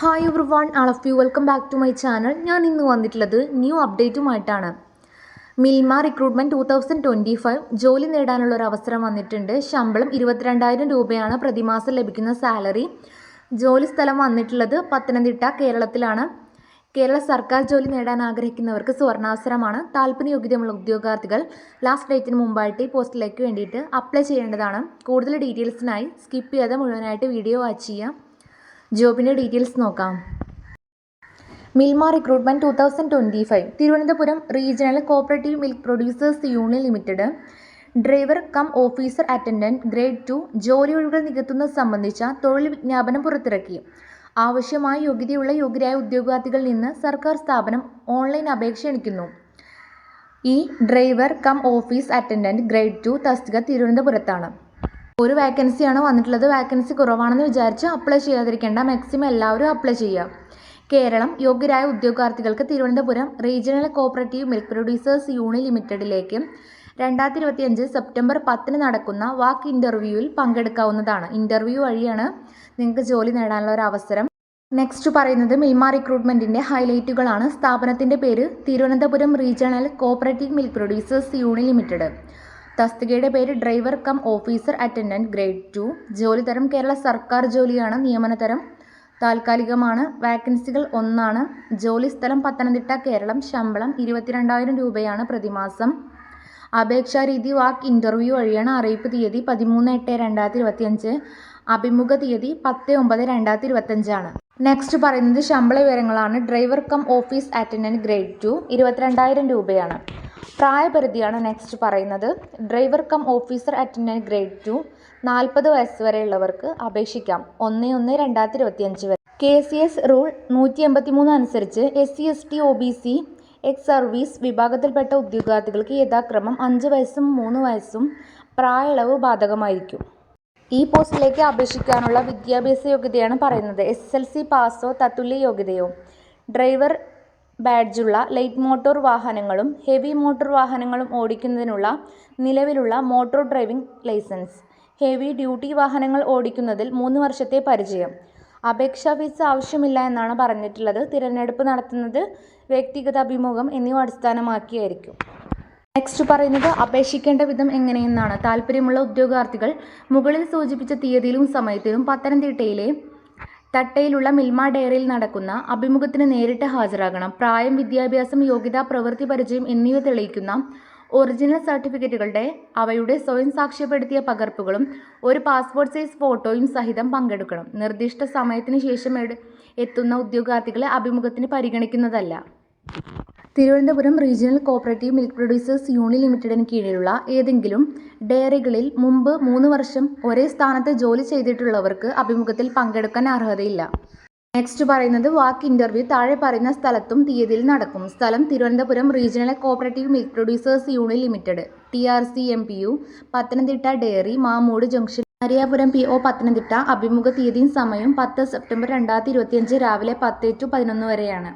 Hi everyone all of you welcome back to my channel ഞാൻ ഇന്ന് വന്നിട്ടുള്ളത് new അപ്ഡേറ്റുമായിട്ടാണ് Milma recruitment two thousand twenty five ജോലി നേടാനുള്ള ഒരു അവസരം വന്നിട്ടുണ്ട്. ശമ്പളം ഇരുപത്തിരണ്ടായിരം രൂപയാണ് പ്രതിമാസം ലഭിക്കുന്ന സാലറി ജോലി സ്ഥലം വന്നിട്ടുള്ളത് പത്തനംതിട്ട കേരളത്തിലാണ്. കേരള സർക്കാർ ജോലി നേടാൻ ആഗ്രഹിക്കുന്നവർക്ക് സുവർണാവസരമാണ് താല്പര്യ യോഗ്യതയുള്ള ഉദ്യോഗാർത്ഥികൾ ലാസ്റ്റ് ഡേറ്റിന് മുമ്പായിട്ട് ഈ പോസ്റ്റിലേക്ക് വേണ്ടിയിട്ട് അപ്ലൈ ചെയ്യേണ്ടതാണ്. കൂടുതൽ ഡീറ്റെയിൽസിനായി സ്കിപ്പ് ചെയ്യാതെ മുഴുവനായിട്ട് വീഡിയോ വാച്ച് ചെയ്യാം. ജോബിന്റെ ഡീറ്റെയിൽസ് നോക്കാം. Milma recruitment two thousand twenty five Thiruvananthapuram regional cooperative milk producers union limited. Driver cum officer attendant grade two ജോലി ഒഴികൾ നികത്തുന്നത് സംബന്ധിച്ച തൊഴിൽ വിജ്ഞാപനം പുറത്തിറക്കി. ആവശ്യമായ യോഗ്യതയുള്ള യോഗ്യരായ ഉദ്യോഗാർത്ഥികളിൽ നിന്ന് സർക്കാർ സ്ഥാപനം ഓൺലൈൻ അപേക്ഷ ക്ഷണിക്കുന്നു. ഈ driver cum office attendant grade two തസ്തിക തിരുവനന്തപുരത്താണ്. ഒരു വേക്കൻസിയാണ് വന്നിട്ടുള്ളത്. വേക്കൻസി കുറവാണെന്ന് വിചാരിച്ച് അപ്ലൈ ചെയ്യാതിരിക്കേണ്ട. മാക്സിമം എല്ലാവരും അപ്ലൈ ചെയ്യുക. കേരളം യോഗ്യരായ ഉദ്യോഗാർത്ഥികൾക്ക് Thiruvananthapuram regional cooperative milk producers union ലിമിറ്റഡിലേക്ക് രണ്ടായിരത്തി ഇരുപത്തിയഞ്ച് സെപ്റ്റംബർ പത്തിന് നടക്കുന്ന വാക്ക് ഇന്റർവ്യൂവിൽ പങ്കെടുക്കാവുന്നതാണ്. ഇന്റർവ്യൂ വഴിയാണ് നിങ്ങൾക്ക് ജോലി നേടാനുള്ള ഒരു അവസരം. നെക്സ്റ്റ് പറയുന്നത് മിൽമ റിക്രൂട്ട്മെന്റിന്റെ ഹൈലൈറ്റുകളാണ് സ്ഥാപനത്തിന്റെ പേര് Thiruvananthapuram regional cooperative milk producers union limited തസ്തികയുടെ പേര് driver cum officer attendant grade two. ജോലി തരം കേരള സർക്കാർ ജോലിയാണ് നിയമനതരം താൽക്കാലികമാണ്. വാക്കൻസികൾ ഒന്നാണ്. ജോലി സ്ഥലം പത്തനംതിട്ട കേരളം. ശമ്പളം ഇരുപത്തിരണ്ടായിരം രൂപയാണ് പ്രതിമാസം. അപേക്ഷാ രീതി വാക്ക് ഇന്റർവ്യൂ വഴിയാണ് അറിയിപ്പ് തീയതി പതിമൂന്ന് എട്ട് രണ്ടായിരത്തി ഇരുപത്തിയഞ്ച് അഭിമുഖ തീയതി പത്ത് ഒമ്പത് രണ്ടായിരത്തി ഇരുപത്തഞ്ചാണ് നെക്സ്റ്റ് പറയുന്നത് ശമ്പള വിവരങ്ങളാണ്. Driver cum office attendant grade two ഇരുപത്തിരണ്ടായിരം രൂപയാണ്. പ്രായപരിധിയാണ് നെക്സ്റ്റ് പറയുന്നത്. Driver cum officer attendant grade two നാൽപ്പത് വയസ്സ് വരെയുള്ളവർക്ക് അപേക്ഷിക്കാം. ഒന്ന് ഒന്ന് രണ്ടായിരത്തി ഇരുപത്തിയഞ്ച് വരെ. കെ സി എസ് റൂൾ നൂറ്റി എൺപത്തി മൂന്ന് അനുസരിച്ച് S C S T O B C ex service വിഭാഗത്തിൽപ്പെട്ട ഉദ്യോഗാർത്ഥികൾക്ക് യഥാക്രമം അഞ്ച് വയസ്സും മൂന്ന് വയസ്സും പ്രായളവ് ബാധകമായിരിക്കും. ഈ പോസ്റ്റിലേക്ക് അപേക്ഷിക്കാനുള്ള വിദ്യാഭ്യാസ യോഗ്യതയാണ് പറയുന്നത്. എസ് എൽ സി പാസോ തത്തുല്യ യോഗ്യതയോ? ഡ്രൈവർ ബാഡ്ജുള്ള ലൈറ്റ് മോട്ടോർ വാഹനങ്ങളും ഹെവി മോട്ടോർ വാഹനങ്ങളും ഓടിക്കുന്നതിനുള്ള നിലവിലുള്ള motor driving licence. Heavy duty വാഹനങ്ങൾ ഓടിക്കുന്നതിൽ മൂന്ന് വർഷത്തെ പരിചയം. അപേക്ഷാ ഫീസ് ആവശ്യമില്ല എന്നാണ് പറഞ്ഞിട്ടുള്ളത്. തിരഞ്ഞെടുപ്പ് നടത്തുന്നത് വ്യക്തിഗത അഭിമുഖം എന്നിവ അടിസ്ഥാനമാക്കിയായിരിക്കും. നെക്സ്റ്റ് പറയുന്നത് അപേക്ഷിക്കേണ്ട വിധം എങ്ങനെയെന്നാണ്. താല്പര്യമുള്ള ഉദ്യോഗാർത്ഥികൾ മുകളിൽ സൂചിപ്പിച്ച തീയതിയിലും സമയത്തിലും പത്തനംതിട്ടയിലെ തട്ടയിലുള്ള മിൽമ ഡയറിയിൽ നടക്കുന്ന അഭിമുഖത്തിന് നേരിട്ട് ഹാജരാകണം. പ്രായം വിദ്യാഭ്യാസം യോഗ്യത പ്രവൃത്തി പരിചയം എന്നിവ തെളിയിക്കുന്ന ഒറിജിനൽ സർട്ടിഫിക്കറ്റുകളുടെ അവയുടെ സ്വയം സാക്ഷ്യപ്പെടുത്തിയ പകർപ്പുകളും ഒരു പാസ്പോർട്ട് സൈസ് ഫോട്ടോയും സഹിതം പങ്കെടുക്കണം. നിർദ്ദിഷ്ട സമയത്തിന് ശേഷം എത്തുന്ന ഉദ്യോഗാർത്ഥികളെ അഭിമുഖത്തിന് പരിഗണിക്കുന്നതല്ല. Thiruvananthapuram regional cooperative milk producers union ലിമിറ്റഡിന് കീഴിലുള്ള ഏതെങ്കിലും ഡയറികളിൽ മുമ്പ് മൂന്ന് വർഷം ഒരേ സ്ഥാനത്ത് ജോലി ചെയ്തിട്ടുള്ളവർക്ക് അഭിമുഖത്തിൽ പങ്കെടുക്കാൻ അർഹതയില്ല. നെക്സ്റ്റ് പറയുന്നത് വാക്ക് ഇന്റർവ്യൂ താഴെ പറയുന്ന സ്ഥലത്തും തീയതിയിൽ നടക്കും. സ്ഥലം Thiruvananthapuram regional cooperative milk producers union limited. T R C M P U Pathanamthitta dairy Mamood junction Ariyapuram P O Pathanamthitta. അഭിമുഖ തീയതിയും സമയവും പത്ത് സെപ്റ്റംബർ രണ്ടായിരത്തി ഇരുപത്തിയഞ്ച് രാവിലെ പത്ത് ടു പതിനൊന്ന് വരെയാണ്.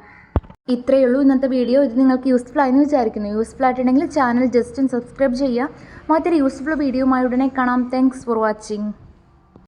ഇത്രയേ ഉള്ളൂ ഇന്നത്തെ വീഡിയോ. ഇത് നിങ്ങൾക്ക് യൂസ്ഫുൾ ആയെന്ന് വിചാരിക്കുന്നു. യൂസ്ഫുൾ ആയിട്ടുണ്ടെങ്കിൽ ചാനൽ ജസ്റ്റ് സബ്സ്ക്രൈബ് ചെയ്യുക. മറ്റൊരു യൂസ്ഫുൾ വീഡിയോയുമായി ഉടനെ കാണാം. Thanks for watching